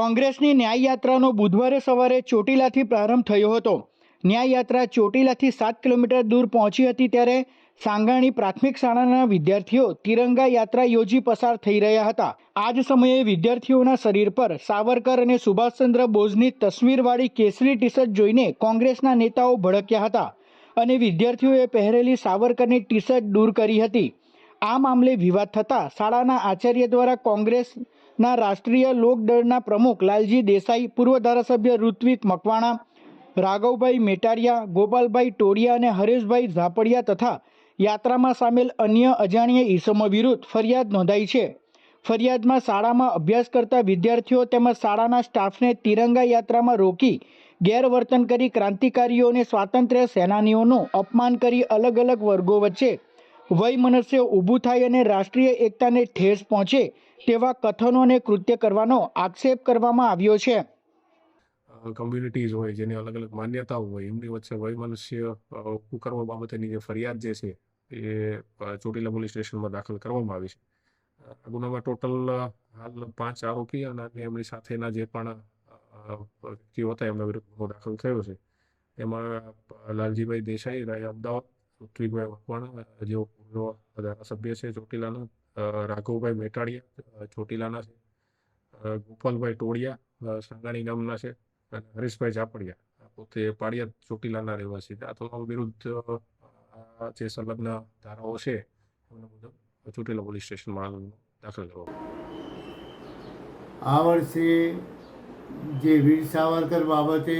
કોંગ્રેસની ન્યાયયાત્રાનો બુધવારે સવારે ચોટીલાથી પ્રારંભ થયો હતો. ન્યાયયાત્રા ચોટીલાથી સાત કિલોમીટર દૂર પહોંચી હતી ત્યારે સાંગાણી પ્રાથમિક શાળાના વિદ્યાર્થીઓ તિરંગા યાત્રા યોજી પસાર થઈ રહ્યા હતા. આ જ સમયે વિદ્યાર્થીઓના શરીર પર સાવરકર અને સુભાષચંદ્ર બોઝની તસવીરવાળી કેસરી ટી શર્ટ જોઈને કોંગ્રેસના નેતાઓ ભડક્યા હતા અને વિદ્યાર્થીઓએ પહેરેલી સાવરકરની ટી શર્ટ દૂર કરી હતી. આ મામલે વિવાદ થતાં શાળાના આચાર્ય દ્વારા કોંગ્રેસના રાષ્ટ્રીય લોકદળના પ્રમુખ લાલજી દેસાઈ, પૂર્વ ધારાસભ્ય ઋત્વિક મકવાણા, રાઘવભાઈ મેટારિયા, ગોપાલભાઈ ટોડિયા અને હરેશભાઈ ઝાપડિયા તથા યાત્રામાં સામેલ અન્ય અજાણ્યા ઈસમો વિરુદ્ધ ફરિયાદ નોંધાઈ છે. ફરિયાદમાં શાળામાં અભ્યાસ કરતા વિદ્યાર્થીઓ તેમજ શાળાના સ્ટાફને તિરંગા યાત્રામાં રોકી ગેરવર્તન કરી ક્રાંતિકારીઓ અને સ્વાતંત્ર્ય સેનાનીઓનું અપમાન કરી અલગ અલગ વર્ગો વચ્ચે વયમનસ્ય ઊભું થાય અને રાષ્ટ્રીય એકતાને ઠેસ પહોંચે તેવા કથનો અને કૃત્ય કરવાનો આક્ષેપ કરવામાં આવ્યો છે. કમ્યુનિટીઝ હોય જેની અલગ અલગ માન્યતાઓ હોય, એમની વચ્ચે વયમનસ્ય કરવા બાબતેની જે ફરિયાદ જે છે, એ ચોટીલા પોલીસ સ્ટેશનમાં દાખલ કરવામાં આવી છે. આ ગુનામાં ટોટલ હાલ પાંચ આરોપી અને એમની સાથેના જે પણ વ્યક્તિઓ હતા, એમના વિરુદ્ધ દાખલ થયો છે. એમાં લાલજીભાઈ દેસાઈ, રાય અમદાવાદ ઋત્વિકભાઈ મકવાણા જેઓ પૂર્વ ધારાસભ્ય છે, ચોટીલાના રાઘવભાઈ મેટાડિયા ચોટીલાના છે ગોપાલભાઈ ટોળિયા સાંગાણી ગામના છે, અને હરીશભાઈ ઝાપડિયા. પોતે પાડિયાદ ચોટીલાના રહેવાસી આ તો વિરુદ્ધ જે સંલગ્ન ધારાઓ છે, એમના મુજબ ચોટીલા પોલીસ સ્ટેશનમાં દાખલ કરવામાં આ વર્ષે જે વીર સાવરકર બાબતે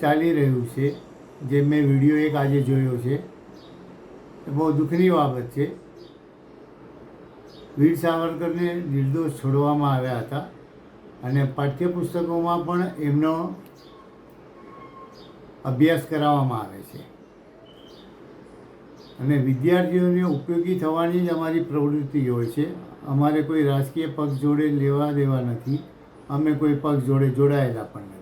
ચાલી રહ્યું છે જે મેં વીડિયો એક આજે જોયો છે, એ બહુ દુઃખની બાબત છે. વીર સાવરકરને નિર્દોષ છોડવામાં આવ્યા હતા અને પાઠ્યપુસ્તકોમાં પણ એમનો અભ્યાસ કરાવવામાં આવે છે. અને વિદ્યાર્થીઓને ઉપયોગી થવાની જ અમારી પ્રવૃત્તિ હોય છે. અમારે કોઈ રાજકીય પક્ષ જોડે લેવા દેવા નથી. અમે કોઈ પક્ષ જોડે જોડાયેલા પણ નથી.